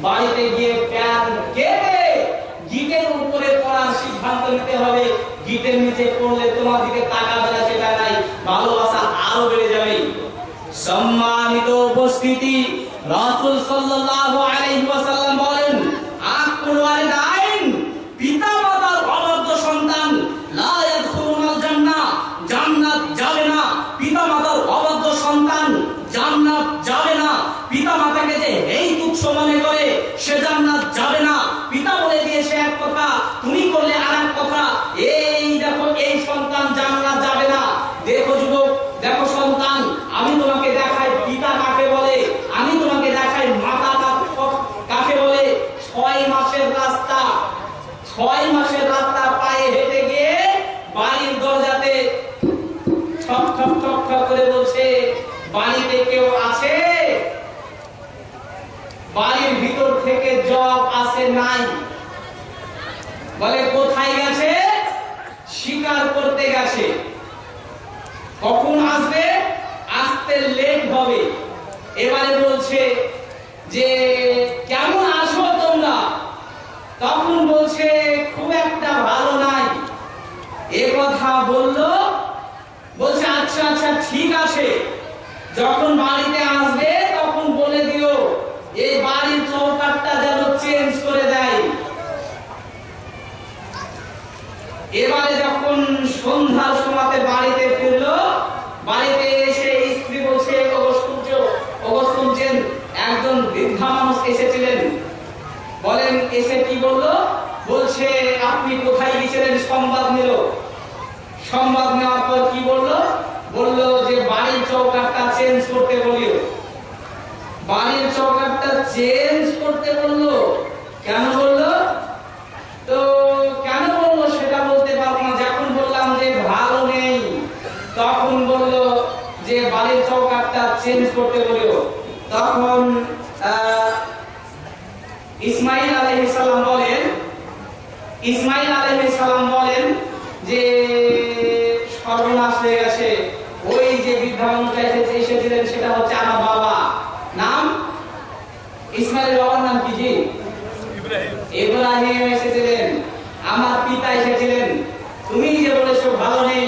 বাড়িতে গিয়ে প্যান কেটে গিটের উপরে পড়ার সিদ্ধান্ত নিতে হবে। গিটের নিচে পড়লে তোমার দিকে তাকাবে না, সেটা নাই। ভালোবাসা আরও বেড়ে যাবে। সম্মানিত উপস্থিতি, রাসূল সাল্লাল্লাহু আলাইহি ওয়াসাল্লাম বলেন আকুল ওয়ালিদাইন পিতা মাতার অবাধ্য সন্তান লা ইয়াদখুলুনাল জান্নাহ জান্নাত যাবে না পিতা মাতার অবাধ্য সন্তান জান্নাত যাবে না পিতা মাতাকে যে এই তুচ্ছ মনে করে সে জান্নাত যাবে না পিতা বলে দিয়েছে এক কথা তুমি করলে আর এক কথা এই দেখো এই সন্তান জান্নাত যাবে না দেখো যুবক দেখো সন্তান আমি তোমাকে দেখাই পিতা কাকে বলে আমি তোমাকে দেখাই মাতা কা- কাকে বলে ছয় মাসের রাস্তা ছয় মাসের রাস্তা পায়ে হেঁটে গিয়ে বাড়ির দরজাতে ঠক ঠক ঠক ঠক করে বলছে বাড়িতে কেউ আছে? বাড়ির ভিতর থেকে জব আসে নাই। বলে, কোথায় গেছে? শিকার করতে গেছে। কখন আসবে? আসতে লেট হবে। এবারে বলছে যে কেমন আছো তোমরা তখন বলছে খুব একটা ভালো নাই এ কথা বলল বলছে আচ্ছা আচ্ছা ঠিক আছে যখন বাড়িতে আসবে, তখন বলে দিও, এই বাড়ির চৌকাটটা যেন চেঞ্জ করে দেয়। এবারে যখন সন্ধ্যার সময়তে বাড়িতে ফিরলো, বাড়িতে এসে স্ত্রী বলছে একজন বৃদ্ধা মানুষ এসেছিলেন। বলেন, এসে কি বলল? বলছে, আপনি কোথায় গেছিলেন সংবাদ নিল। সংবাদ নেওয়ার পর কি বলল বলল যে বাড়ির চৌকাটটা চেঞ্জ করতে বলিও বাড়ির চৌকাটটা চেঞ্জ করতে বলল কেন বলল তো কেন বলল সেটা বলতে পারব না যখন বললাম যে ভালো নেই তখন বলল বাড়ির চৌকাটটা চেঞ্জ করতে বলিও। তখন ইসমাইল আলাইহিস সালাম বলেন ইসমাইল আলাইহিস সালাম বলেন যে সর্বনাশ হয়ে গেছে। ওই যে বৃদ্ধা মানুষটা এসেছে এসেছিলেন সেটা হচ্ছে আমার বাবা। নাম? ইসমাইলের বাবার নাম কি জি? ইব্রাহিম। এসেছিলেন আমার পিতা এসেছিলেন তুমি যে বলেছ ভালো নেই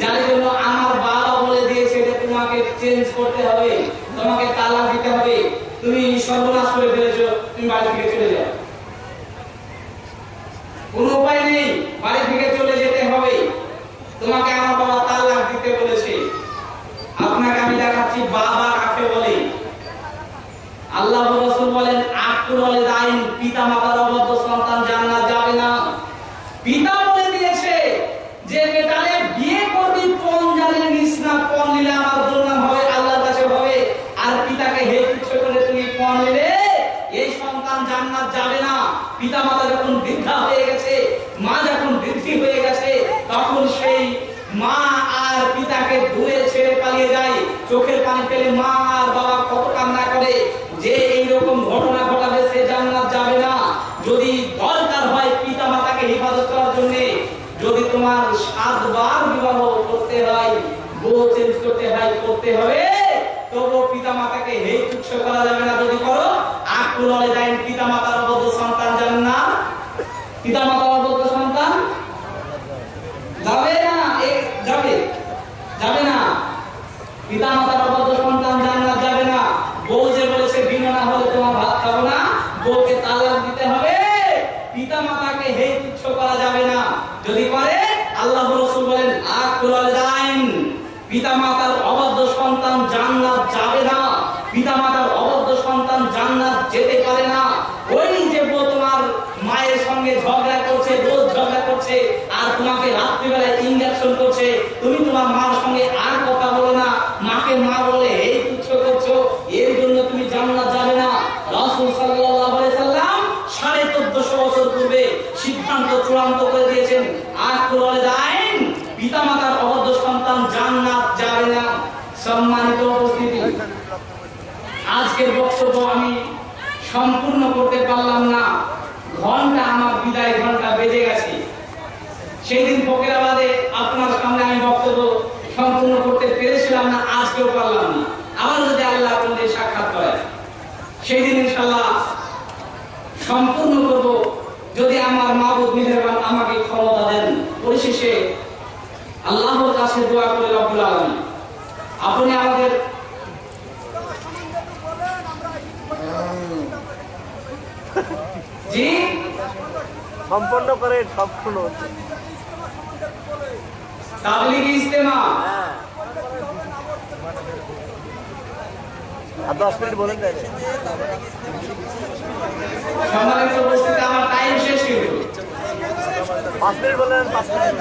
যার জন্য আমার বাবা বলে দিয়েছে যে তোমাকে চেঞ্জ করতে হবে তোমাকে তালাক দিতে হবে তুমি সর্বনাশ করে ফেলেছো তুমি বাড়ি থেকে চলে যাও কোনো উপায় নেই বাড়ি থেকে চলে যেতে হবে। তোমাকে আমার বাবা তালাক দিতে বলেছে। আপনাকে আমি দেখাচ্ছি, বাবা কাকে বলে? আল্লাহ রসুল বলেন আকুল ওয়ালিদাইন পিতা মাতার অবদ্ধ সন্তান জান্নাত যাবে না পিতা বলে দিয়েছে যে বেটারে বিয়ে করবি পণ জানিয়ে নিস না পণ নিলে আমার দুর্নাম হবে আল্লাহর কাছে হবে আর পিতাকে হে তুচ্ছ করে তুমি পণ নিলে এই সন্তান জান্নাত যাবে না পিতা মাতা যখন বৃদ্ধা হয়ে গেছে মা যখন বৃদ্ধি হয়ে গেছে তখন সেই মা আর পিতাকে দূরে ছেড়ে পালিয়ে যায় চোখের পানি পেলে মা আর বাবা কত কান্না করে যে এইরকম ঘটনা ঘটাবে সে জান্নাত যাবে না। যদি দরকার হয় পিতা মাতাকে হেফাজত করার জন্য, যদি তোমার সাতবার বিবাহ করতে হয়, বউ চেঞ্জ করতে হয়, করতে হবে, তবুও পিতা মাতাকে হে তুচ্ছ করা যাবে না। যদি করো, আকুলে হলে যায় পিতা মাতার অবদ্ধ সন্তান যান না পিতা মাতার অবদ্ধ সন্তান যাবে না এ যাবে যাবে না পিতা মাতার অবদ্ধ সন্তান জান্নাত যাবে না বউ যে বলেছে বিনা না হলে তোমার ভাত খাব না বউকে তালাক দিতে হবে পিতা মাতাকে হে তুচ্ছ করা যাবে না যদি করে আল্লাহ রাসূল বলেন আকুল যাইন পিতা মাতার অবাধ্য সন্তান জান্নাত যাবে না পিতা মাতার অবাধ্য সন্তান জান্নাত যেতে পারে না ওই যে বউ তোমার মায়ের সঙ্গে ঝগড়া করছে রোজ ঝগড়া করছে আর তোমাকে রাত্রিবেলায় ইঞ্জেকশন করছে। তুমি তোমার মার সঙ্গে আর কথা বলো না। মাকে মা বলে এই তুচ্ছ করছ এর জন্য তুমি যাবে না। বছর পূর্বে সিদ্ধান্ত চূড়ান্ত করে দিয়েছেন, আর কোরআনে সন্তান জান্নাত যাবে না। সম্মানিত উপস্থিতি, আজকের বক্তব্য আমি সম্পূর্ণ করতে পারলাম না। ঘণ্টা আমার বিদায়, ঘণ্টা বেজে গেছে। সেই দিন ফকিরাবাদে আপনার সামনে আমি বক্তব্য সম্পূর্ণ করতে পেরেছিলাম না, আজকেও পারলাম না। আবার যদি আল্লাহ আপনাদের সাক্ষাৎ করে সেই দিন ইনশাল্লাহ সম্পূর্ণ করব। যদি আমার মাহবুব মেহেরবান আমাকে ক্ষমতা দেন, পরিশেষে আল্লাহর কাছে দোয়া করে রব্বুল আলামিন। আপনি আমাদের সম্পন্ন করে সম্পূর্ণ তাবলিগি হ্যাঁ আর দশ মিনিট বলেন তাই সম্মানিত উপস্থিতি আমার টাইম শেষ কিন্তু পাঁচ মিনিট বলেন পাঁচ মিনিট।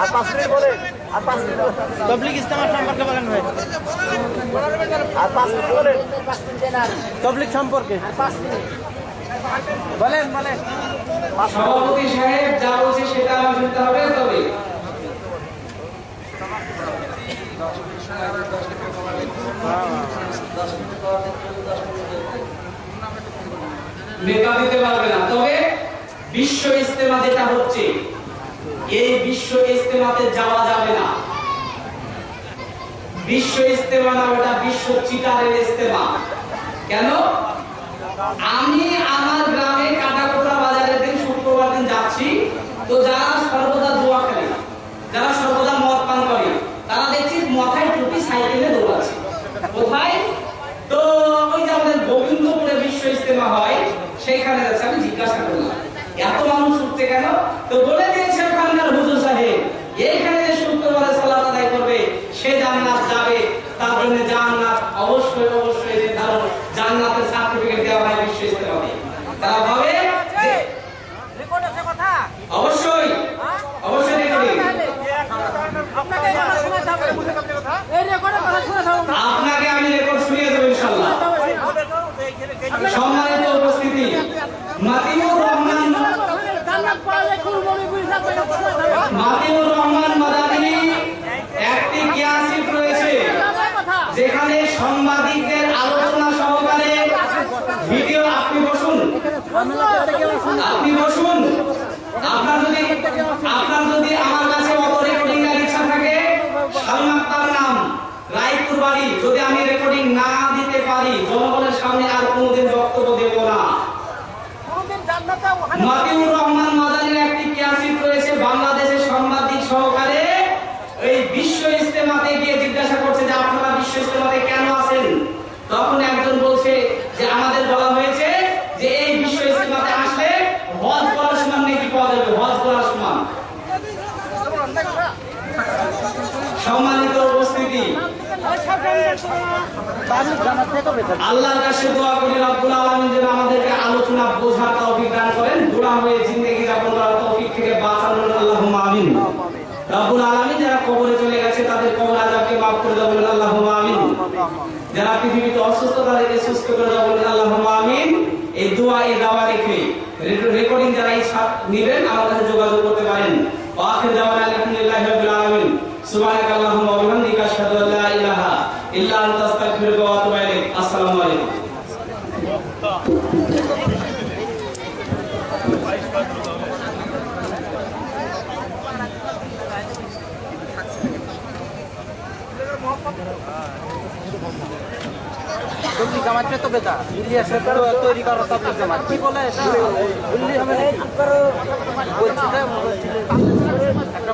আর পাঁচ মিনিট বলেন আর পাঁচ মিনিট। তবলিগ ইস্তেমার সম্পর্কে বলেন ভাই। আর পাঁচ মিনিট বলেন। তবলিগ সম্পর্কে। বলেন বলেন। সভাপতি সাহেব, যা বলছে সেটা আমার শুনতে হবে, তবে। নেতা দিতে পারবে না। তবে বিশ্ব ইস্তেমা যেটা হচ্ছে, এই বিশ্ব ইস্তেমাতে যাওয়া যাবে না। বিশ্ব ইস্তেমা না, ওটা বিশ্ব চিটারের ইস্তেমা কেন? আমি আমার গ্রামে দিন শুক্রবার দিন যাচ্ছি, তো যারা সর্বদা জুয়া খেলে যারা সর্বদা মদ পান করে, তারা দেখছি মাথায় টুপি সাইকেলে দৌড়াচ্ছে কোথায় তো ওই যে আমাদের গোবিন্দপুরে বিশ্ব ইস্তেমা হয় সেইখানে যাচ্ছে আমি জিজ্ঞাসা করলাম এত মানুষ উঠছে কেন তো বলে দিয়েছে ওখানকার হুজুর সাহেব এইখানে যে শুক্রবারে সালাত আদায় করবে সে জান্নাত যাবে তার জন্য জান্নাত অবশ্যই অবশ্যই নির্ধারণ জান্নাতের সার্টিফিকেট দেওয়া হয় বিশ্ব ইস্তেমাতে তারা ভাবে যে রেকর্ড আছে কথা অবশ্যই অবশ্যই রেকর্ডিং আপনাকে এই কথা শোনাতে হবে এই রেকর্ডের কথা শোনাতে হবে আপনাকে আমি রেকর্ড শুনিয়ে দেবো ইনশাআল্লাহ সম্মানিত উপস্থিতি মাতিউর রহমান জান্নাত পাওয়ালে কোন বমি বুঝতে আপনাকে শোনাতে হবে মাতিউর রহমান মাদানী একটি কিয়াসিপ রয়েছে কথা যেখানে সাংবাদিকদের আলোচনা সহকারে ভিডিও আপনি বসুন আপনি বসুন। আপনার যদি আপনার যদি আমার কাছে অটো রেকর্ডিং ইচ্ছা থাকে সালমান নাম। রায়পুর বাড়ি। যদি আমি রেকর্ডিং না দিতে পারি জনগণের সামনে আর কোনোদিন বক্তব্য দেব না। জান্নাতে রহমান মাদানির একটি কিয়াসিপ রয়েছে বাংলাদেশের সাংবাদিক সহকারে এই বিশ্ব ইস্তেমাতে গিয়ে জিজ্ঞাসা করছে যে আপনারা বিশ্ব ইস্তেমাতে কেন আছেন তখন একজন বলছে যে আমাদের বলা হয়েছে যে এই বিশ্ব ইস্তেমাতে আসলে হজ করার সমান নাকি পাওয়া যাবে হজ করার সমান সম্মানিত উপস্থিতি। আল্লাহর কাছে দোয়া করি, রব্বুল আলামিন যেন আমাদেরকে আলোচনা বোঝার তৌফিক দান করেন, গুনাহ হয়ে জিন্দেগি যাপন করার তৌফিক থেকে বাঁচানোর আল্লাহুম্মা আমিন। রব্বুল আলামিন যারা কবরে চলে গেছে, তাদের কবর আযাবকে maaf করে দাও বলেন আল্লাহুম্মা আমিন। যারা পৃথিবীতে অসুস্থ তাদেরকে সুস্থ করে দাও বলেন আল্লাহুম্মা আমিন। এই দোয়া, এই দাওয়া রেখে রেকর্ডিং যারা ইচ্ছা নেবেন কাছে যোগাযোগ করতে পারেন। রাব্বিল আলামিন সুবহানাক আল্লাহুম্মা ওয়া বিহামদিকা আশহাদু আল্লা ইলাহা ইল্লা আনতা, আস্তাগফিরুকা ওয়া আতুবু ইলাইক আসসালামু আলাইকুম। তবলিগ জামাত তো বেটা। ইলিয়াসের তৈরি করা তবলিগ জামাত। কি বলে এটা? বলছি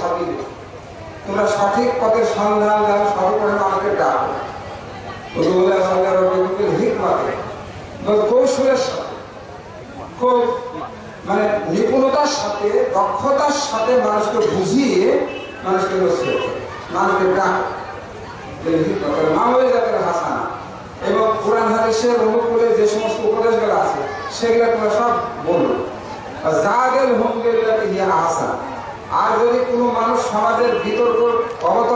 সাবির তোমরা সঠিক পথের সন্ধান দাও সঠিক পথে মানুষকে ডাকো। উদরু ইলা সাবির রব্বিকা বিল মানে কৌশলের সাথে? মানে নিপুণতার সাথে দক্ষতার সাথে মানুষকে বুঝিয়ে মানুষকে করো, মানুষকে ডাকো। মামলে জাতের হাসানা। এবং কোরআন হাদিসের অনুকূলে যে সমস্ত উপদেশগুলো আছে সেগুলো তোমরা সব বলো। আর যদি কোনো মানুষ সমাজের বিতর্ক অবতরণ